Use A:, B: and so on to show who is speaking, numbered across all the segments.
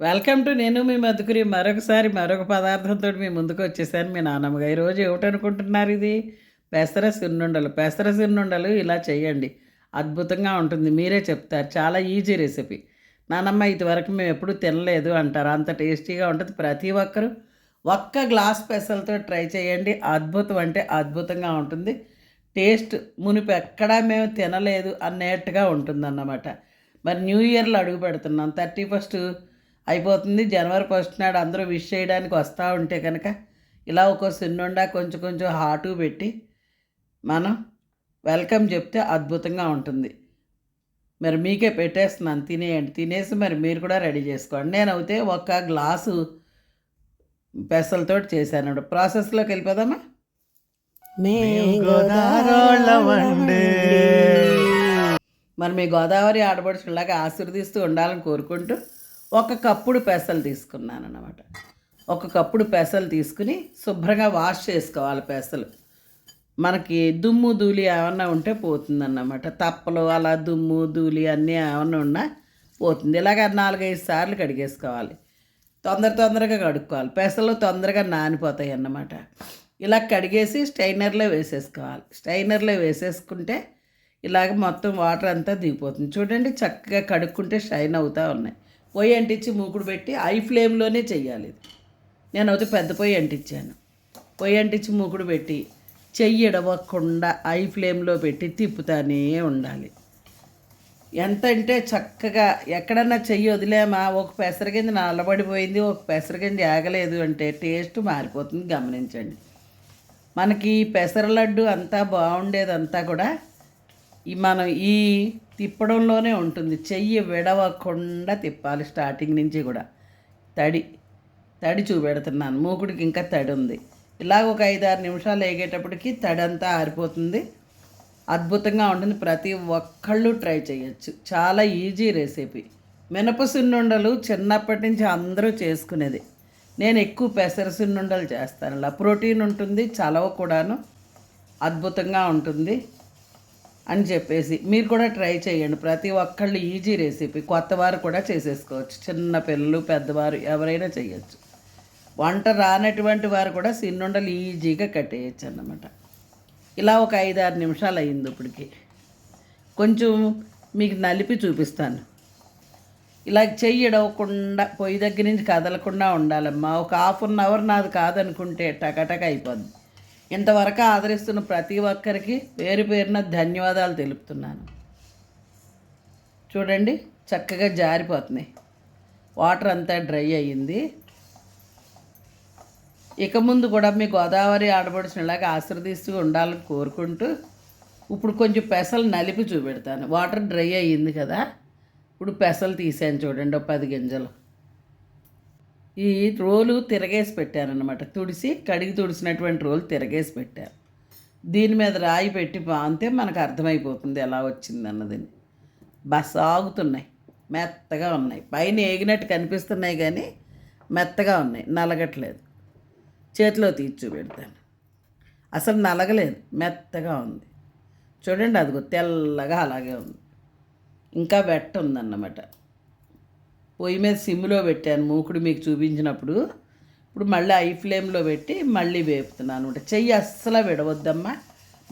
A: Welcome to నేను మీ మధుకురి. మరొకసారి మరొక పదార్థంతో మీ ముందుకు వచ్చేసాను మీ నాన్నమ్మగా ఈరోజు ఏమిటనుకుంటున్నారు ఇది? పెసర సిన్నుండలు. పెసర సిన్నుండలు ఇలా చేయండి. అద్భుతంగా ఉంటుంది. మీరే చెప్తారు. చాలా ఈజీ రెసిపీ. నానమ్మ ఇదివరకు మేము ఎప్పుడు తినలేదు అంటారు. అంత టేస్టీగా ఉంటుంది. ప్రతి ఒక్కరూ ఒక్క గ్లాస్ పెసలతో ట్రై చేయండి. అద్భుతం అంటే అద్భుతంగా ఉంటుంది. టేస్ట్ మునిపు ఎక్కడా మేము తినలేదు అన్నట్టుగా ఉంటుందన్నమాట. మరి న్యూ ఇయర్లో అడుగు పెడుతున్నాం. థర్టీ ఫస్ట్ అయిపోతుంది. జనవరి ఫస్ట్ నాడు అందరూ విష్ చేయడానికి వస్తూ ఉంటే కనుక ఇలా ఒక సున్నుండా కొంచెం కొంచెం హాటు పెట్టి మనం వెల్కమ్ చెప్తే అద్భుతంగా ఉంటుంది. మరి మీకే పెట్టేస్తున్నాను. తినేయండి. తినేసి మరి మీరు కూడా రెడీ చేసుకోండి. నేను అయితే ఒక గ్లాసు పెసలతోటి చేశాను. ప్రాసెస్లోకి వెళ్ళిపోదామా. మరి మీ గోదావరి ఆడపడుచులాగా ఆశీర్దిస్తూ ఉండాలని కోరుకుంటూ ఒక కప్పుడు పెసలు తీసుకున్నాను అన్నమాట ఒక కప్పుడు పెసలు తీసుకుని శుభ్రంగా వాష్ చేసుకోవాలి పెసలు. మనకి దుమ్ము ధూళి ఏమన్నా ఉంటే పోతుందన్నమాట. తప్పలు అలా దుమ్ము ధూళి అన్నీ ఏమన్నా ఉన్నా పోతుంది. ఇలాగ నాలుగైదు సార్లు కడిగేసుకోవాలి. తొందర తొందరగా కడుక్కోవాలి. పెసలు తొందరగా నానిపోతాయి అన్నమాట. ఇలా కడిగేసి స్టైనర్లో వేసేసుకోవాలి. స్టైనర్లో వేసేసుకుంటే ఇలాగ మొత్తం వాటర్ అంతా దిగిపోతుంది. చూడండి చక్కగా కడుక్కుంటే షైన్ అవుతూ ఉన్నాయి. పొయ్యి అంటించి మూకుడు పెట్టి ఐ ఫ్లేమ్లోనే చెయ్యాలి ఇది. నేను అయితే పెద్ద పొయ్యి అంటించాను. పొయ్యి అంటించి మూకుడు పెట్టి చెయ్యి ఎడవకుండా ఐ ఫ్లేమ్లో పెట్టి తిప్పుతానే ఉండాలి. ఎంత అంటే చక్కగా ఎక్కడన్నా చెయ్యి వదిలేమా ఒక పెసరగింజ నల్లబడిపోయింది ఒక పెసరగింజ ఆగలేదు అంటే టేస్ట్ మారిపోతుంది గమనించండి. మనకి పెసర లడ్డు అంతా బాగుండేదంతా కూడా మనం ఈ తిప్పడంలోనే ఉంటుంది. చెయ్యి విడవకుండా తిప్పాలి స్టార్టింగ్ నుంచి కూడా. తడి తడి చూపెడుతున్నాను. మూకుడికి ఇంకా తడి ఉంది. ఇలాగ ఒక ఐదు ఆరు నిమిషాలు వేగేటప్పటికి తడి అంతా ఆరిపోతుంది. అద్భుతంగా ఉంటుంది. ప్రతి ఒక్కళ్ళు ట్రై చేయొచ్చు. చాలా ఈజీ రెసిపీ. మినప సున్నుండలు చిన్నప్పటి నుంచి అందరూ చేసుకునేది. నేను ఎక్కువ పెసర సున్నుండలు చేస్తాను. ఇలా ప్రోటీన్ ఉంటుంది చలవ కూడాను. అద్భుతంగా ఉంటుంది. అని చెప్పేసి మీరు కూడా ట్రై చేయండి. ప్రతి ఒక్కళ్ళు ఈజీ రెసిపీ. కొత్త వారు కూడా చేసేసుకోవచ్చు. చిన్న పిల్లలు పెద్దవారు ఎవరైనా చేయొచ్చు. వంట రానటువంటి వారు కూడా సిన్నుండలు ఈజీగా కట్టేయచ్చు అన్నమాట ఇలా ఒక ఐదు ఆరు నిమిషాలు అయింది ఇప్పటికి. కొంచెం మీకు నలిపి చూపిస్తాను. ఇలా చెయ్యడవకుండా పొయ్యి దగ్గర నుంచి కదలకుండా ఉండాలమ్మా. ఒక హాఫ్ అన్ అవర్ నాది కాదనుకుంటే టకటక అయిపోద్ది. ఇంతవరకు ఆదరిస్తున్న ప్రతి ఒక్కరికి పేరు పేరున ధన్యవాదాలు తెలుపుతున్నాను. చూడండి చక్కగా జారిపోతున్నాయి. వాటర్ అంతా డ్రై అయ్యింది. ఇక ముందు కూడా మీ గోదావరి ఆడపడుచునిలాగా ఆశీర్దిస్తూ ఉండాలని కోరుకుంటూ ఇప్పుడు కొంచెం పెసలు నలిపి చూపెడతాను. వాటర్ డ్రై అయ్యింది కదా ఇప్పుడు పెసలు తీసాను చూడండి ఒక పది గింజలు. ఈ రోలు తిరగేసి పెట్టారనమాట తుడిసి కడిగి తుడిసినటువంటి రోలు తిరగేసి పెట్టారు. దీని మీద రాయి పెట్టి పాంతే మనకు అర్థమైపోతుంది ఎలా వచ్చింది అన్నదని బస్ ఆగుతున్నాయి. మెత్తగా ఉన్నాయి. పైన ఏగినట్టు కనిపిస్తున్నాయి కానీ మెత్తగా ఉన్నాయి. నలగట్లేదు. చేతిలో తీర్చు చూపెడతాను. అసలు నలగలేదు. మెత్తగా ఉంది. చూడండి అదిగో తెల్లగా అలాగే ఉంది. ఇంకా వెట్ట ఉందన్నమాట. పొయ్యి మీద సిమ్లో పెట్టాను మూకుడు మీకు చూపించినప్పుడు. ఇప్పుడు మళ్ళీ ఐ ఫ్లేమ్లో పెట్టి మళ్ళీ వేపుతున్నాను అనమాట. చెయ్యి అస్సలు విడవద్దమ్మా.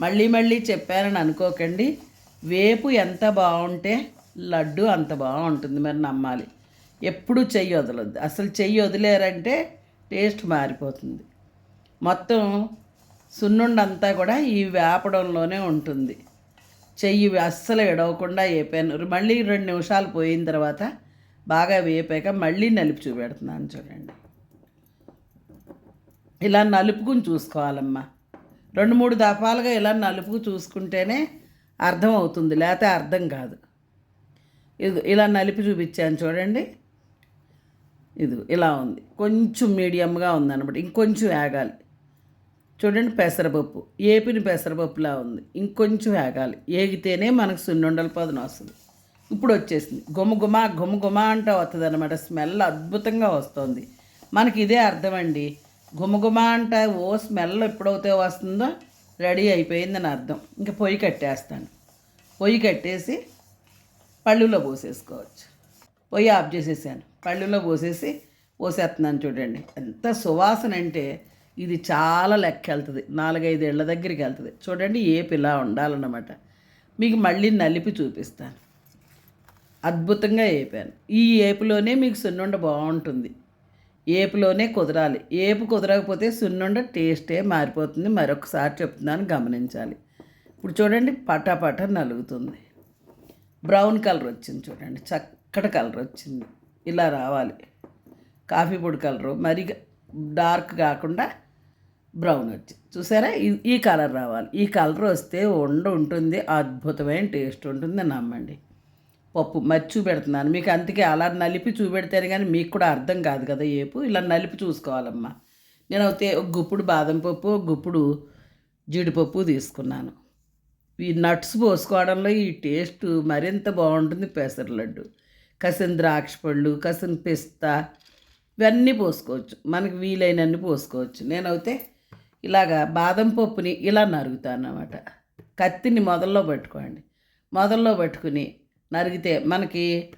A: మళ్ళీ మళ్ళీ చెప్పానని అనుకోకండి. వేపు ఎంత బాగుంటే లడ్డు అంత బాగుంటుంది మరి నమ్మాలి. ఎప్పుడు చెయ్యి వదలొద్దు. అసలు చెయ్యి వదిలేరంటే టేస్ట్ మారిపోతుంది. మొత్తం సున్నుండంతా కూడా ఈ వేపడంలోనే ఉంటుంది. చెయ్యి అస్సలు ఎడవకుండా వేపాను. మళ్ళీ రెండు నిమిషాలు పోయిన తర్వాత బాగా వేపాక మళ్ళీ నలుపు చూపెడుతున్నాను చూడండి. ఇలా నలుపుకుని చూసుకోవాలమ్మా. రెండు మూడు దఫాలుగా ఇలా నలుపుకు చూసుకుంటేనే అర్థం అవుతుంది లేకపోతే అర్థం కాదు. ఇది ఇలా నలిపి చూపించాను చూడండి. ఇది ఇలా ఉంది. కొంచెం మీడియంగా ఉందన్నమాట. ఇంకొంచెం ఆగాలి చూడండి పెసరపప్పు. ఏపిన పెసరపప్పులా ఉంది. ఇంకొంచెం ఆగాలి ఏగితేనే మనకు సున్నుండల పదును వస్తుంది ఇప్పుడు వచ్చేసింది గుమగుమ గుమగుమ అంటూ వస్తుంది అనమాట స్మెల్ అద్భుతంగా వస్తుంది. మనకి ఇదే అర్థం అండి గుమగుమ అంట ఓ స్మెల్ ఎప్పుడైతే వస్తుందో రెడీ అయిపోయిందని అర్థం. ఇంకా పొయ్యి కట్టేస్తాను. పొయ్యి కట్టేసి పళ్ళులో పోసేసుకోవచ్చు. పొయ్యి ఆఫ్ చేసేసాను. పళ్ళులో పోసేసి పోసేస్తున్నాను చూడండి. ఎంత సువాసన అంటే ఇది చాలా లెక్క వెళ్తుంది నాలుగైదు ఏళ్ళ దగ్గరికి వెళ్తుంది. చూడండి ఏపు ఇలా ఉండాలన్నమాట. మీకు మళ్ళీ నలిపి చూపిస్తాను. అద్భుతంగా వేపాను ఈ ఏపులోనే మీకు సున్నుండ బాగుంటుంది. ఏపులోనే కుదరాలి. ఏపు కుదరకపోతే సున్నుండ టేస్టే మారిపోతుంది. మరొకసారి చెప్తున్నాను గమనించాలి. ఇప్పుడు చూడండి పటాపట నలుగుతుంది. బ్రౌన్ కలర్ వచ్చింది చూడండి. చక్కటి కలర్ వచ్చింది. ఇలా రావాలి. కాఫీ పొడి కలరు మరి డార్క్ కాకుండా బ్రౌన్ వచ్చింది. చూసారా? ఈ- ఈ కలర్ రావాలి. ఈ కలర్ వస్తే వండ ఉంటుంది అద్భుతమైన టేస్ట్ ఉంటుంది నమ్మండి. పప్పు మరి చూపెడుతున్నాను. మీకు అందుకే అలా నలిపి చూపెడితేనే కానీ మీకు కూడా అర్థం కాదు కదా ఏపు. ఇలా నలిపి చూసుకోవాలమ్మా. నేను అయితే ఒక గుప్పుడు బాదం పప్పు ఒక గుప్పుడు జీడిపప్పు తీసుకున్నాను. ఈ నట్స్ పోసుకోవడంలో ఈ టేస్ట్ మరింత బాగుంటుంది పెసర లడ్డు. కసిన ద్రాక్ష పళ్ళు కసిన పిస్తా ఇవన్నీ పోసుకోవచ్చు. మనకి వీలైనన్ని పోసుకోవచ్చు. నేనైతే ఇలాగా బాదం పప్పుని ఇలా నరుగుతాను అన్నమాట కత్తిని మొదల్లో పట్టుకోండి. మొదల్లో పట్టుకుని నరిగితే మనకి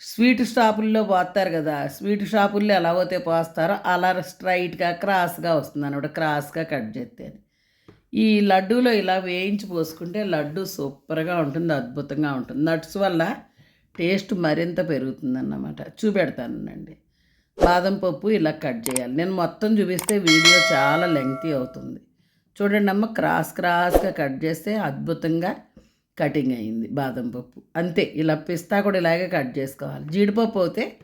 A: స్వీట్ షాపుల్లో పోస్తారు కదా స్వీట్ షాపుల్లో ఎలా పోతే పోస్తారో అలా స్ట్రైట్గా క్రాస్గా వస్తుంది అనమాట క్రాస్గా కట్ చేస్తే ఈ లడ్డూలో ఇలా వేయించి పోసుకుంటే లడ్డు సూపర్గా ఉంటుంది అద్భుతంగా ఉంటుంది. నట్స్ వల్ల టేస్ట్ మరింత పెరుగుతుందన్నమాట. చూపెడతానండి బాదం పప్పు ఇలా కట్ చేయాలి. నేను మొత్తం చూపిస్తే వీడియో చాలా లెంగ్తీ అవుతుంది. చూడండి అమ్మ క్రాస్ క్రాస్గా కట్ చేస్తే అద్భుతంగా కటింగ్ అయింది బాదం పప్పు. అంతే ఇలా పిస్తా కూడా ఇలాగే కట్ చేసుకోవాలి. జీడిపప్పు అయితే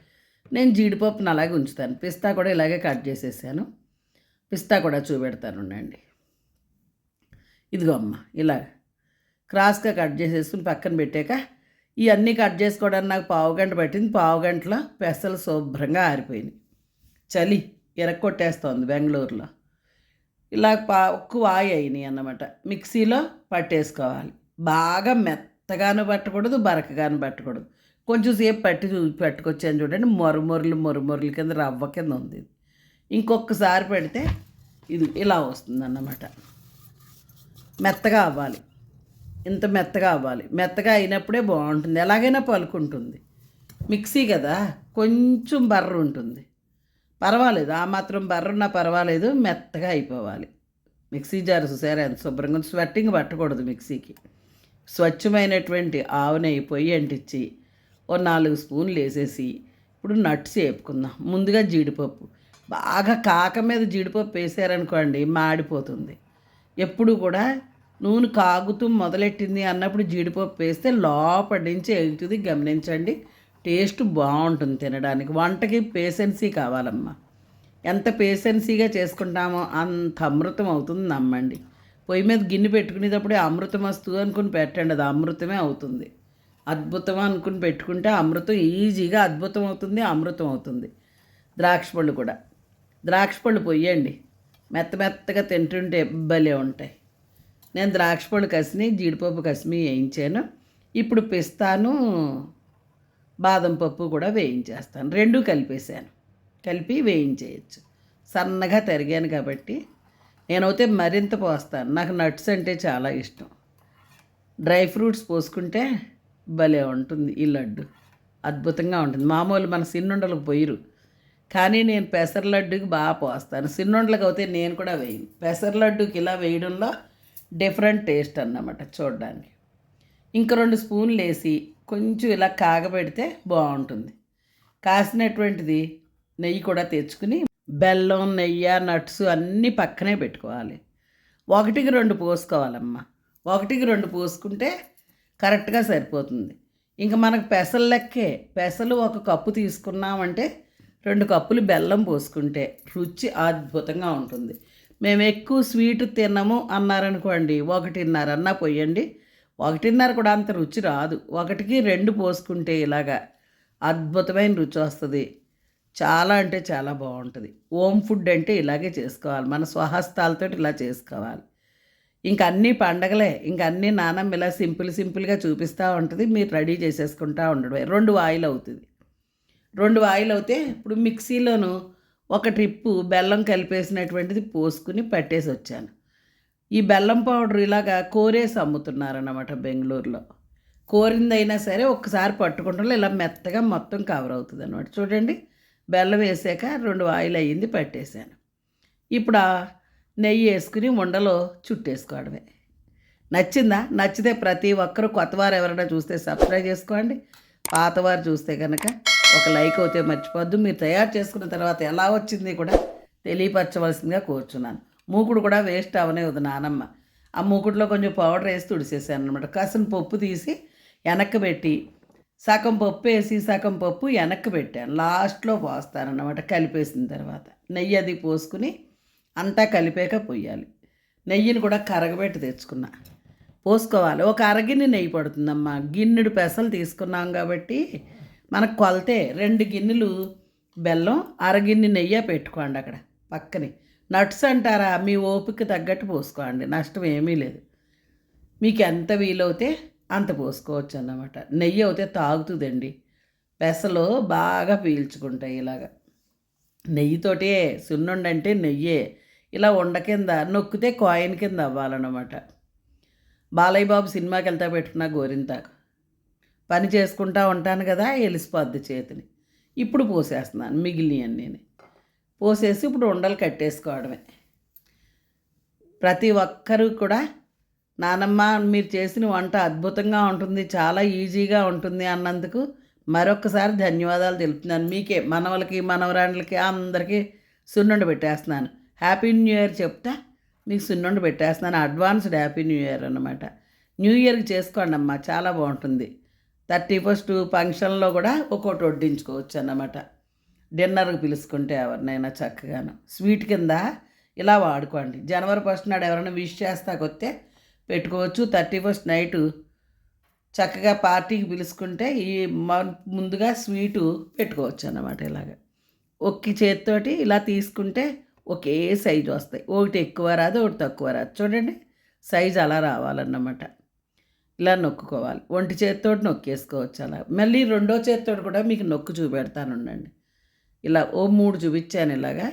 A: నేను జీడిపప్పుని అలాగే ఉంచుతాను. పిస్తా కూడా ఇలాగే కట్ చేసేసాను. పిస్తా కూడా చూపెడతాను ఉండండి. ఇదిగో అమ్మ ఇలా క్రాస్గా కట్ చేసేసుకుని పక్కన పెట్టాక ఇవన్నీ కట్ చేసుకోవడానికి నాకు పావు గంట పట్టింది. పావు గంటలో పెసలు శుభ్రంగా ఆరిపోయినాయి. చలి ఎరక్కొట్టేస్తోంది బెంగళూరులో. ఇలా పా ఎక్కువ ఆయి అయినాయి అన్నమాట. మిక్సీలో పట్టేసుకోవాలి. బాగా మెత్తగాను పట్టకూడదు బరకగాను పట్టకూడదు. కొంచెం సేపు పట్టి చూ- చూడండి మొరుమొరలు మొరుమొరలు కింద రవ్వ కింద ఉంది. ఇంకొకసారి పెడితే ఇది ఇలా వస్తుంది అన్నమాట మెత్తగా అవ్వాలి. ఇంత మెత్తగా అవ్వాలి. మెత్తగా అయినప్పుడే బాగుంటుంది. ఎలాగైనా పలుకుంటుంది. మిక్సీ కదా కొంచెం బర్ర ఉంటుంది. పర్వాలేదు ఆ మాత్రం బర్ర ఉన్నా పర్వాలేదు మెత్తగా అయిపోవాలి. మిక్సీ జారు చూసారా ఎంత శుభ్రంగా స్వెట్టింగ్ పట్టకూడదు మిక్సీకి. స్వచ్ఛమైనటువంటి ఆవు పొయ్యి అంటించి ఓ నాలుగు స్పూన్లు వేసేసి ఇప్పుడు నట్స్ వేపుకుందాం. ముందుగా జీడిపప్పు. బాగా కాక మీద జీడిపప్పు వేసారనుకోండి మాడిపోతుంది. ఎప్పుడు కూడా నూనె కాగుతూ మొదలెట్టింది అన్నప్పుడు జీడిపప్పు వేస్తే లోపటి నుంచి ఎగుతుంది. గమనించండి టేస్ట్ బాగుంటుంది తినడానికి. వంటకి పేషెన్సీ కావాలమ్మా. ఎంత పేషెన్సీగా చేసుకుంటామో అంత అమృతం అవుతుంది నమ్మండి. పొయ్యి మీద గిన్నె పెట్టుకునేటప్పుడే అమృతం వస్తూ అనుకుని పెట్టండి అది అమృతమే అవుతుంది. అద్భుతం అనుకుని పెట్టుకుంటే అమృతం ఈజీగా అద్భుతం అవుతుంది అమృతం అవుతుంది. ద్రాక్ష పళ్ళు కూడా. ద్రాక్ష పళ్ళు పొయ్యండి. మెత్త మెత్తగా తింటుంటే భలే ఉంటాయి. నేను ద్రాక్ష పళ్ళు కసిని జీడిపప్పు కసిమి వేయించాను. ఇప్పుడు పిస్తాను బాదం పప్పు కూడా వేయించేస్తాను. రెండు కలిపేసాను కలిపి వేయించేయచ్చు. సన్నగా తరిగాను కాబట్టి నేనైతే మరింత పోస్తాను నాకు నట్స్ అంటే చాలా ఇష్టం. డ్రై ఫ్రూట్స్ పోసుకుంటే భలే ఉంటుంది ఈ లడ్డు. అద్భుతంగా ఉంటుంది. మామూలు మన సిన్నుండలకు పోయిరు. కానీ నేను పెసర లడ్డుకి బాగా పోస్తాను. సిన్నుండలకు అయితే నేను కూడా వేయను. పెసర లడ్డుకి ఇలా వేయడంలో డిఫరెంట్ టేస్ట్ అన్నమాట చూడడానికి. ఇంక రెండు స్పూన్లు వేసి కొంచెం ఇలా కాగబెడితే బాగుంటుంది. కాసినటువంటిది నెయ్యి కూడా తెచ్చుకుని బెల్లం నెయ్యి నట్స్ అన్నీ పక్కనే పెట్టుకోవాలి. ఒకటికి రెండు పోసుకోవాలమ్మా. ఒకటికి రెండు పోసుకుంటే కరెక్ట్గా సరిపోతుంది. ఇంకా మనకు పెసలు లెక్కే. పెసలు ఒక కప్పు తీసుకున్నామంటే రెండు కప్పులు బెల్లం పోసుకుంటే రుచి అద్భుతంగా ఉంటుంది. మేము ఎక్కువ స్వీట్ తినము అన్నారనుకోండి ఒకటిన్నర అన్నా పోయండి. ఒకటిన్నర కూడా అంత రుచి రాదు. ఒకటికి రెండు పోసుకుంటే ఇలాగా అద్భుతమైన రుచి వస్తుంది. చాలా అంటే చాలా బాగుంటుంది. హోమ్ ఫుడ్ అంటే ఇలాగే చేసుకోవాలి. మన స్వహస్తాలతో ఇలా చేసుకోవాలి. ఇంక అన్నీ పండగలే ఇంక అన్నీ నానమ్మ ఇలా సింపుల్ సింపుల్గా చూపిస్తూ ఉంటుంది. మీరు రెడీ చేసేసుకుంటా ఉండడమే. రెండు వాయిల్ అవుతుంది. రెండు వాయిల్ అవుతే ఇప్పుడు మిక్సీలోను ఒక ట్రిప్పు బెల్లం కలిపేసినటువంటిది పోసుకుని పట్టేసి వచ్చాను ఈ బెల్లం పౌడర్ ఇలాగా కోరేసి అమ్ముతున్నారన్నమాట బెంగళూరులో. కోరిందైనా సరే ఒక్కసారి పట్టుకుంటాం ఇలా మెత్తగా మొత్తం కవర్ అవుతుంది అనమాట చూడండి. బెల్లం వేసాక రెండు ఆయిల్ అయ్యింది పట్టేశాను. ఇప్పుడు నెయ్యి వేసుకుని ఉండలో చుట్టేసుకోవడమే. నచ్చిందా? నచ్చితే ప్రతి ఒక్కరూ కొత్తవారు ఎవరైనా చూస్తే సబ్స్క్రైబ్ చేసుకోండి. పాతవారు చూస్తే కనుక ఒక లైక్ అయితే మర్చిపోద్దు మీరు తయారు చేసుకున్న తర్వాత ఎలా వచ్చింది కూడా తెలియపరచవలసిందిగా కూర్చున్నాను. మూకుడు కూడా వేస్ట్ అవనే ఉంది నానమ్మ. ఆ మూకుడులో కొంచెం పౌడర్ వేసి తుడిసేసాను అనమాట కాసిన పప్పు తీసి వెనక్కి పెట్టి సగం పప్పు వేసి సగం పప్పు వెనక్కి పెట్టాను. లాస్ట్లో పోస్తానన్నమాట కలిపేసిన తర్వాత. నెయ్యి అది పోసుకుని అంతా కలిపాక పోయాలి నెయ్యిని కూడా కరగబెట్టి తెచ్చుకున్నా. పోసుకోవాలి. ఒక అరగిన్ని నెయ్యి పడుతుందమ్మా. గిన్నెడు పెసలు తీసుకున్నాం కాబట్టి మనకు కొలతే రెండు గిన్నెలు బెల్లం అరగిన్ని నెయ్యి పెట్టుకోండి అక్కడ పక్కనే. నట్స్ అంటారా? మీ ఓపిక తగ్గట్టు పోసుకోండి. నష్టం ఏమీ లేదు. మీకు ఎంత వీలవుతే అంత పోసుకోవచ్చు అన్నమాట నెయ్యి అయితే తాగుతుందండి. పెసలు బాగా పీల్చుకుంటాయి ఇలాగ. నెయ్యితోటే సున్నుండంటే నెయ్యే. ఇలా ఉండ కింద నొక్కితే కాయిన్ కింద అవ్వాలన్నమాట. బాలయ్య బాబు సినిమాకి వెళ్తా పెట్టుకున్న గోరింతాకు పని చేసుకుంటా ఉంటాను కదా ఎలిసిపోద్ది చేతిని. ఇప్పుడు పోసేస్తున్నాను మిగిలినవన్నీ పోసేసి ఇప్పుడు ఉండలు కట్టేసుకోవడమే. ప్రతి ఒక్కరూ కూడా నానమ్మ మీరు చేసిన వంట అద్భుతంగా ఉంటుంది చాలా ఈజీగా ఉంటుంది అన్నందుకు మరొకసారి ధన్యవాదాలు తెలుపుతున్నాను. మీకే మనవలకి మనవరాండ్లకి అందరికీ సున్నుండి పెట్టేస్తున్నాను. హ్యాపీ న్యూ ఇయర్ చెప్తా మీకు సున్నుండి పెట్టేస్తున్నాను. అడ్వాన్స్డ్ హ్యాపీ న్యూ ఇయర్ అనమాట న్యూ ఇయర్కి చేసుకోండి అమ్మా చాలా బాగుంటుంది. థర్టీ ఫస్ట్ ఫంక్షన్లో కూడా ఒక్కోటి వడ్డించుకోవచ్చు అన్నమాట. డిన్నర్కి పిలుచుకుంటే ఎవరినైనా చక్కగాను. స్వీట్ కింద ఇలా వాడుకోండి. జనవరి ఫస్ట్ నాడు ఎవరైనా విష్ చేస్తాకొస్తే పెట్టుకోవచ్చు. థర్టీ ఫస్ట్ నైటు చక్కగా పార్టీకి పిలుచుకుంటే ఈ మ- ముందుగా స్వీటు పెట్టుకోవచ్చు అన్నమాట ఇలాగ. ఒక్క చేతితోటి ఇలా తీసుకుంటే ఒకే సైజు వస్తాయి. ఒకటి ఎక్కువ రాదు ఒకటి తక్కువ రాదు. చూడండి సైజు అలా రావాలన్నమాట. ఇలా నొక్కుకోవాలి. ఒంటి చేతితోటి నొక్కేసుకోవచ్చు అలా. మళ్ళీ రెండో చేతితోటి కూడా మీకు నొక్కు చూపెడతాను ఉండండి. ఇలా ఓ మూడు చూపించాను ఇలాగా.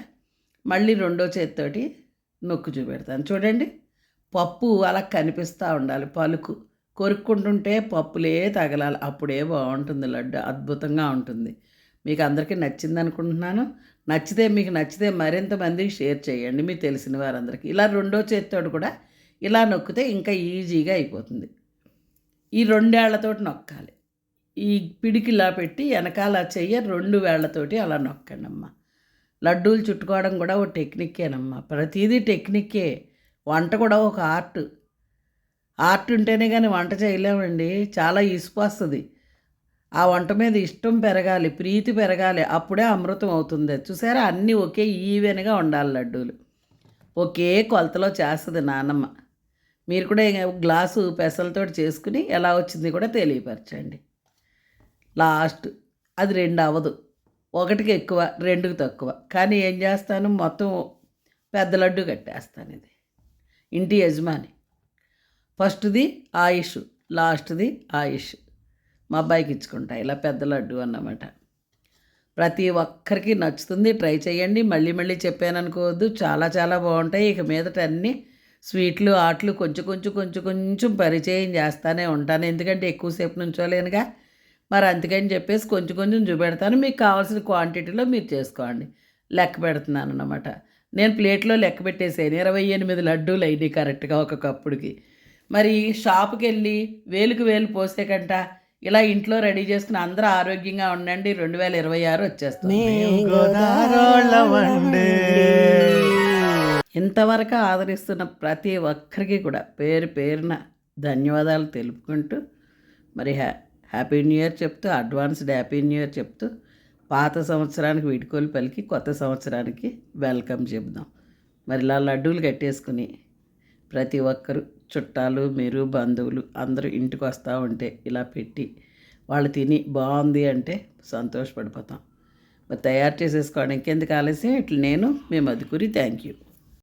A: మళ్ళీ రెండో చేతితోటి నొక్కు చూపెడతాను. చూడండి పప్పు అలా కనిపిస్తూ ఉండాలి. పలుకు. కొరుక్కుంటుంటే పప్పులే తగలాలి. అప్పుడే బాగుంటుంది లడ్డు. అద్భుతంగా ఉంటుంది. మీకు అందరికీ నచ్చింది అనుకుంటున్నాను. నచ్చితే మీకు నచ్చితే మరింత మందికి షేర్ చేయండి. మీకు తెలిసిన వారందరికీ. ఇలా రెండో చేతితోటి కూడా ఇలా నొక్కితే ఇంకా ఈజీగా అయిపోతుంది. ఈ రెండేళ్ళతోటి నొక్కాలి. ఈ పిడికి ఇలా పెట్టి వెనకాల చెయ్య రెండు వేళ్ళతోటి అలా నొక్కండి అమ్మ లడ్డూలు చుట్టుకోవడం కూడా ఓ టెక్నిక్కేనమ్మా. ప్రతిదీ టెక్నిక్కే. వంట కూడా ఒక ఆర్ట్. ఆర్ట్ ఉంటేనే కానీ వంట చేయలేమండి. చాలా ఇసుపు వస్తుంది ఆ వంట మీద ఇష్టం పెరగాలి ప్రీతి పెరగాలి అప్పుడే అమృతం అవుతుంది. చూసారా? అన్నీ ఒకే ఈవెన్గా ఉండాలి లడ్డూలు. ఒకే కొలతలో చేస్తుంది నానమ్మ. మీరు కూడా గ్లాసు పెసలతో చేసుకుని ఎలా వచ్చింది కూడా తెలియపరచండి. లాస్ట్ అది రెండు అవ్వదు. ఒకటికి ఎక్కువ రెండుకి తక్కువ. కానీ ఏం చేస్తాను? మొత్తం పెద్ద లడ్డు కట్టేస్తాను ఇది. ఇంటి యజమాని. ఫస్ట్ది ఆయుష్ లాస్ట్ది ఆయుష్. మా అబ్బాయికి ఇచ్చుకుంటా ఇలా పెద్ద లడ్డు అన్నమాట. ప్రతి ఒక్కరికి నచ్చుతుంది ట్రై చేయండి. మళ్ళీ మళ్ళీ చెప్పాను అనుకోవద్దు చాలా చాలా బాగుంటాయి. ఇక మీదట అన్నీ స్వీట్లు ఆటలు కొంచెం కొంచెం కొంచెం కొంచెం పరిచయం చేస్తానే ఉంటాను. ఎందుకంటే ఎక్కువసేపు నుంచోలేనుగా. మరి అందుకని చెప్పేసి కొంచెం కొంచెం చూపెడతాను. మీకు కావాల్సిన క్వాంటిటీలో మీరు చేసుకోండి. లెక్క పెడుతున్నాను అన్నమాట నేను ప్లేట్లో లెక్క పెట్టేసాను ఇరవై ఎనిమిది లడ్డూలు అయినాయి కరెక్ట్గా ఒక కప్పుడుకి. మరి షాప్కి వెళ్ళి వేలుకు వేలు పోసే కంట ఇలా ఇంట్లో రెడీ చేసుకుని అందరూ ఆరోగ్యంగా ఉండండి. రెండు వేల ఇరవై ఆరు వచ్చేస్తుంది. ఇంతవరకు ఆదరిస్తున్న ప్రతి ఒక్కరికి కూడా పేరు పేరున ధన్యవాదాలు తెలుపుకుంటూ మరి హ్యా హ్యాపీ న్యూ ఇయర్ చెప్తూ అడ్వాన్స్డ్ హ్యాపీ న్యూ ఇయర్ చెప్తూ పాత సంవత్సరానికి వీడుకోలు పలికి కొత్త సంవత్సరానికి వెల్కమ్ చెప్దాం మరి ఇలా లడ్డూలు కట్టేసుకుని ప్రతి ఒక్కరు చుట్టాలు మీరు బంధువులు అందరూ ఇంటికి వస్తూ ఉంటే ఇలా పెట్టి వాళ్ళు తిని బాగుంది అంటే సంతోషపడిపోతాం. మరి తయారు చేసేసుకోవడం ఇంకెందుకు ఆలస్యం? ఇట్లా నేను మీ మధుకూరి థ్యాంక్ యూ